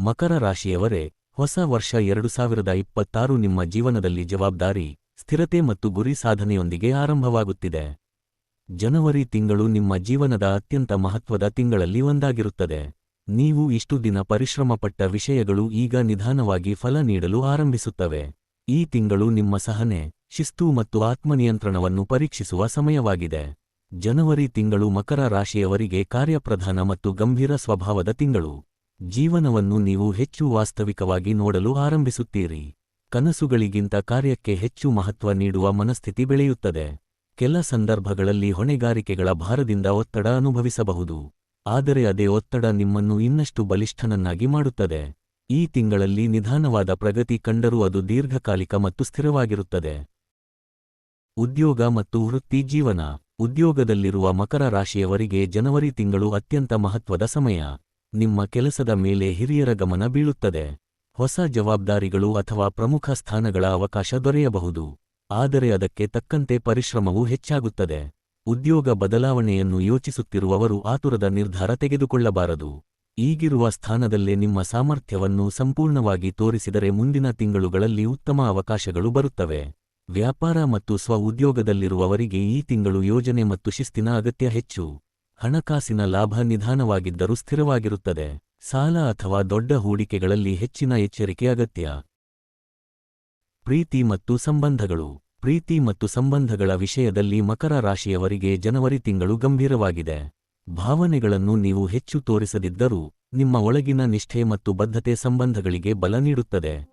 ಮಕರ ರಾಶಿಯವರೇ, ಹೊಸ ವರ್ಷ ಎರಡು ಸಾವಿರದ ಇಪ್ಪತ್ತಾರು ನಿಮ್ಮ ಜೀವನದಲ್ಲಿ ಜವಾಬ್ದಾರಿ, ಸ್ಥಿರತೆ ಮತ್ತು ಗುರಿ ಸಾಧನೆಯೊಂದಿಗೆ ಆರಂಭವಾಗುತ್ತಿದೆ. ಜನವರಿ ತಿಂಗಳು ನಿಮ್ಮ ಜೀವನದ ಅತ್ಯಂತ ಮಹತ್ವದ ತಿಂಗಳಲ್ಲಿ ಒಂದಾಗಿರುತ್ತದೆ. ನೀವು ಇಷ್ಟು ದಿನ ಪರಿಶ್ರಮಪಟ್ಟ ವಿಷಯಗಳು ಈಗ ನಿಧಾನವಾಗಿ ಫಲ ನೀಡಲು ಆರಂಭಿಸುತ್ತವೆ. ಈ ತಿಂಗಳು ನಿಮ್ಮ ಸಹನೆ, ಶಿಸ್ತು ಮತ್ತು ಆತ್ಮನಿಯಂತ್ರಣವನ್ನು ಪರೀಕ್ಷಿಸುವ ಸಮಯವಾಗಿದೆ. ಜನವರಿ ತಿಂಗಳು ಮಕರ ರಾಶಿಯವರಿಗೆ ಕಾರ್ಯಪ್ರಧಾನ ಮತ್ತು ಗಂಭೀರ ಸ್ವಭಾವದ ತಿಂಗಳು. ಜೀವನವನ್ನು ನೀವು ಹೆಚ್ಚು ವಾಸ್ತವಿಕವಾಗಿ ನೋಡಲು ಆರಂಭಿಸುತ್ತೀರಿ. ಕನಸುಗಳಿಗಿಂತ ಕಾರ್ಯಕ್ಕೆ ಹೆಚ್ಚು ಮಹತ್ವ ನೀಡುವ ಮನಸ್ಥಿತಿ ಬೆಳೆಯುತ್ತದೆ. ಕೆಲ ಸಂದರ್ಭಗಳಲ್ಲಿ ಹೊಣೆಗಾರಿಕೆಗಳ ಭಾರದಿಂದ ಒತ್ತಡ ಅನುಭವಿಸಬಹುದು. ಆದರೆ ಅದೇ ಒತ್ತಡ ನಿಮ್ಮನ್ನು ಇನ್ನಷ್ಟು ಬಲಿಷ್ಠನನ್ನಾಗಿ ಮಾಡುತ್ತದೆ. ಈ ತಿಂಗಳಲ್ಲಿ ನಿಧಾನವಾದ ಪ್ರಗತಿ ಕಂಡರೂ ಅದು ದೀರ್ಘಕಾಲಿಕ ಮತ್ತು ಸ್ಥಿರವಾಗಿರುತ್ತದೆ. ಉದ್ಯೋಗ ಮತ್ತು ವೃತ್ತಿ ಜೀವನ. ಉದ್ಯೋಗದಲ್ಲಿರುವ ಮಕರ ರಾಶಿಯವರಿಗೆ ಜನವರಿ ತಿಂಗಳು ಅತ್ಯಂತ ಮಹತ್ವದ ಸಮಯ. ನಿಮ್ಮ ಕೆಲಸದ ಮೇಲೆ ಹಿರಿಯರ ಗಮನ ಬೀಳುತ್ತದೆ. ಹೊಸ ಜವಾಬ್ದಾರಿಗಳು ಅಥವಾ ಪ್ರಮುಖ ಸ್ಥಾನಗಳ ಅವಕಾಶ ದೊರೆಯಬಹುದು. ಆದರೆ ಅದಕ್ಕೆ ತಕ್ಕಂತೆ ಪರಿಶ್ರಮವೂ ಹೆಚ್ಚಾಗುತ್ತದೆ. ಉದ್ಯೋಗ ಬದಲಾವಣೆಯನ್ನು ಯೋಚಿಸುತ್ತಿರುವವರು ಆತುರದ ನಿರ್ಧಾರ ತೆಗೆದುಕೊಳ್ಳಬಾರದು. ಈಗಿರುವ ಸ್ಥಾನದಲ್ಲೇ ನಿಮ್ಮ ಸಾಮರ್ಥ್ಯವನ್ನು ಸಂಪೂರ್ಣವಾಗಿ ತೋರಿಸಿದರೆ ಮುಂದಿನ ತಿಂಗಳುಗಳಲ್ಲಿ ಉತ್ತಮ ಅವಕಾಶಗಳು ಬರುತ್ತವೆ. ವ್ಯಾಪಾರ ಮತ್ತು ಸ್ವ ಉದ್ಯೋಗದಲ್ಲಿರುವವರಿಗೆ ಈ ತಿಂಗಳು ಯೋಜನೆ ಮತ್ತು ಶಿಸ್ತಿನ ಅಗತ್ಯ ಹೆಚ್ಚು. ಹಣಕಾಸಿನ ಲಾಭ ನಿಧಾನವಾಗಿದ್ದರೂ ಸ್ಥಿರವಾಗಿರುತ್ತದೆ. ಸಾಲ ಅಥವಾ ದೊಡ್ಡ ಹೂಡಿಕೆಗಳಲ್ಲಿ ಹೆಚ್ಚಿನ ಎಚ್ಚರಿಕೆ ಅಗತ್ಯ. ಪ್ರೀತಿ ಮತ್ತು ಸಂಬಂಧಗಳು. ಪ್ರೀತಿ ಮತ್ತು ಸಂಬಂಧಗಳ ವಿಷಯದಲ್ಲಿ ಮಕರ ರಾಶಿಯವರಿಗೆ ಜನವರಿ ತಿಂಗಳು ಗಂಭೀರವಾಗಿದೆ. ಭಾವನೆಗಳನ್ನು ನೀವು ಹೆಚ್ಚು ತೋರಿಸದಿದ್ದರೂ, ನಿಮ್ಮ ಒಳಗಿನ ನಿಷ್ಠೆ ಮತ್ತು ಬದ್ಧತೆ ಸಂಬಂಧಗಳಿಗೆ ಬಲ ನೀಡುತ್ತದೆ.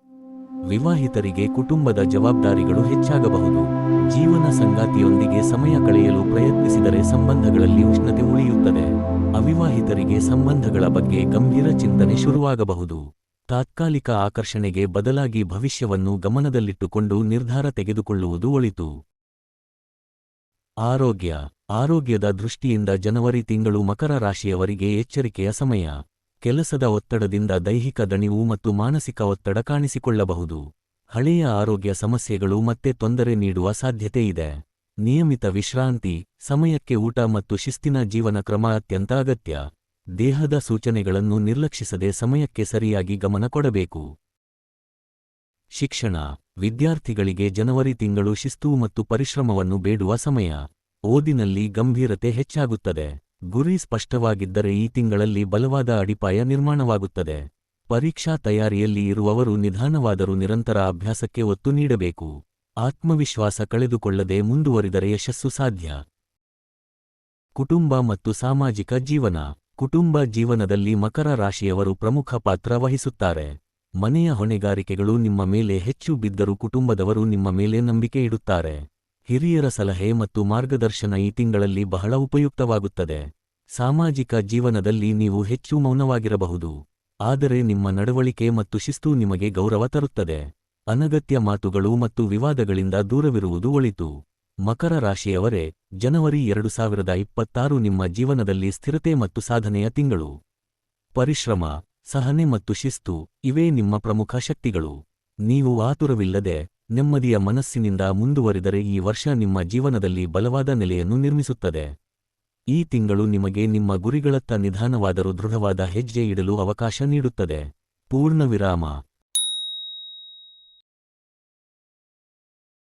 ವಿವಾಹಿತರಿಗೆ ಕುಟುಂಬದ ಜವಾಬ್ದಾರಿಗಳು ಹೆಚ್ಚಾಗಬಹುದು. ಜೀವನ ಸಂಗಾತಿಯೊಂದಿಗೆ ಸಮಯ ಕಳೆಯಲು ಪ್ರಯತ್ನಿಸಿದರೆ ಸಂಬಂಧಗಳಲ್ಲಿ ಉಷ್ಣತೆ ಉಳಿಯುತ್ತದೆ. ಅವಿವಾಹಿತರಿಗೆ ಸಂಬಂಧಗಳ ಬಗ್ಗೆ ಗಂಭೀರ ಚಿಂತನೆ ಶುರುವಾಗಬಹುದು. ತಾತ್ಕಾಲಿಕ ಆಕರ್ಷಣೆಗೆ ಬದಲಾಗಿ ಭವಿಷ್ಯವನ್ನು ಗಮನದಲ್ಲಿಟ್ಟುಕೊಂಡು ನಿರ್ಧಾರ ತೆಗೆದುಕೊಳ್ಳುವುದು ಒಳಿತು. ಆರೋಗ್ಯ. ಆರೋಗ್ಯದ ದೃಷ್ಟಿಯಿಂದ ಜನವರಿ ತಿಂಗಳು ಮಕರ ರಾಶಿಯವರಿಗೆ ಎಚ್ಚರಿಕೆಯ ಸಮಯ. ಕೆಲಸದ ಒತ್ತಡದಿಂದ ದೈಹಿಕ ದಣಿವು ಮತ್ತು ಮಾನಸಿಕ ಒತ್ತಡ ಕಾಣಿಸಿಕೊಳ್ಳಬಹುದು. ಹಳೆಯ ಆರೋಗ್ಯ ಸಮಸ್ಯೆಗಳು ಮತ್ತೆ ತೊಂದರೆ ನೀಡುವ ಸಾಧ್ಯತೆ ಇದೆ. ನಿಯಮಿತ ವಿಶ್ರಾಂತಿ, ಸಮಯಕ್ಕೆ ಊಟ ಮತ್ತು ಶಿಸ್ತಿನ ಜೀವನ ಕ್ರಮ ಅತ್ಯಂತ ಅಗತ್ಯ. ದೇಹದ ಸೂಚನೆಗಳನ್ನು ನಿರ್ಲಕ್ಷಿಸದೆ ಸಮಯಕ್ಕೆ ಸರಿಯಾಗಿ ಗಮನ ಕೊಡಬೇಕು. ಶಿಕ್ಷಣ. ವಿದ್ಯಾರ್ಥಿಗಳಿಗೆ ಜನವರಿ ತಿಂಗಳು ಶಿಸ್ತು ಮತ್ತು ಪರಿಶ್ರಮವನ್ನು ಬೇಡುವ ಸಮಯ. ಓದಿನಲ್ಲಿ ಗಂಭೀರತೆ ಹೆಚ್ಚಾಗುತ್ತದೆ. ಗುರಿ ಸ್ಪಷ್ಟವಾಗಿದ್ದರೆ ಈ ತಿಂಗಳಲ್ಲಿ ಬಲವಾದ ಅಡಿಪಾಯ ನಿರ್ಮಾಣವಾಗುತ್ತದೆ. ಪರೀಕ್ಷಾ ತಯಾರಿಯಲ್ಲಿ ಇರುವವರು ನಿಧಾನವಾದರೂ ನಿರಂತರ ಅಭ್ಯಾಸಕ್ಕೆ ಒತ್ತು ನೀಡಬೇಕು. ಆತ್ಮವಿಶ್ವಾಸ ಕಳೆದುಕೊಳ್ಳದೆ ಮುಂದುವರಿದರೆ ಯಶಸ್ಸು ಸಾಧ್ಯ. ಕುಟುಂಬ ಮತ್ತು ಸಾಮಾಜಿಕ ಜೀವನ. ಕುಟುಂಬ ಜೀವನದಲ್ಲಿ ಮಕರ ರಾಶಿಯವರು ಪ್ರಮುಖ ಪಾತ್ರ ವಹಿಸುತ್ತಾರೆ. ಮನೆಯ ಹೊಣೆಗಾರಿಕೆಗಳು ನಿಮ್ಮ ಮೇಲೆ ಹೆಚ್ಚು ಬಿದ್ದರೂ ಕುಟುಂಬದವರು ನಿಮ್ಮ ಮೇಲೆ ನಂಬಿಕೆ ಇಡುತ್ತಾರೆ. ಹಿರಿಯರ ಸಲಹೆ ಮತ್ತು ಮಾರ್ಗದರ್ಶನ ಈ ತಿಂಗಳಲ್ಲಿ ಬಹಳ ಉಪಯುಕ್ತವಾಗುತ್ತದೆ. ಸಾಮಾಜಿಕ ಜೀವನದಲ್ಲಿ ನೀವು ಹೆಚ್ಚು ಮೌನವಾಗಿರಬಹುದು. ಆದರೆ ನಿಮ್ಮ ನಡವಳಿಕೆ ಮತ್ತು ಶಿಸ್ತು ನಿಮಗೆ ಗೌರವ ತರುತ್ತದೆ. ಅನಗತ್ಯ ಮಾತುಗಳು ಮತ್ತು ವಿವಾದಗಳಿಂದ ದೂರವಿರುವುದು ಒಳಿತು. ಮಕರ ರಾಶಿಯವರೇ, ಜನವರಿ ಎರಡು ಸಾವಿರದ ಇಪ್ಪತ್ತಾರು ನಿಮ್ಮ ಜೀವನದಲ್ಲಿ ಸ್ಥಿರತೆ ಮತ್ತು ಸಾಧನೆಯ ತಿಂಗಳು. ಪರಿಶ್ರಮ, ಸಹನೆ ಮತ್ತು ಶಿಸ್ತು, ಇವೇ ನಿಮ್ಮ ಪ್ರಮುಖ ಶಕ್ತಿಗಳು. ನೀವು ಆತುರವಿಲ್ಲದೆ, ನೆಮ್ಮದಿಯ ಮನಸ್ಸಿನಿಂದ ಮುಂದುವರಿದರೆ ಈ ವರ್ಷ ನಿಮ್ಮ ಜೀವನದಲ್ಲಿ ಬಲವಾದ ನೆಲೆಯನ್ನು ನಿರ್ಮಿಸುತ್ತದೆ. ಈ ತಿಂಗಳು ನಿಮಗೆ ನಿಮ್ಮ ಗುರಿಗಳತ್ತ ನಿಧಾನವಾದರೂ ದೃಢವಾದ ಹೆಜ್ಜೆ ಇಡಲು ಅವಕಾಶ ನೀಡುತ್ತದೆ. ಪೂರ್ಣ ವಿರಾಮ.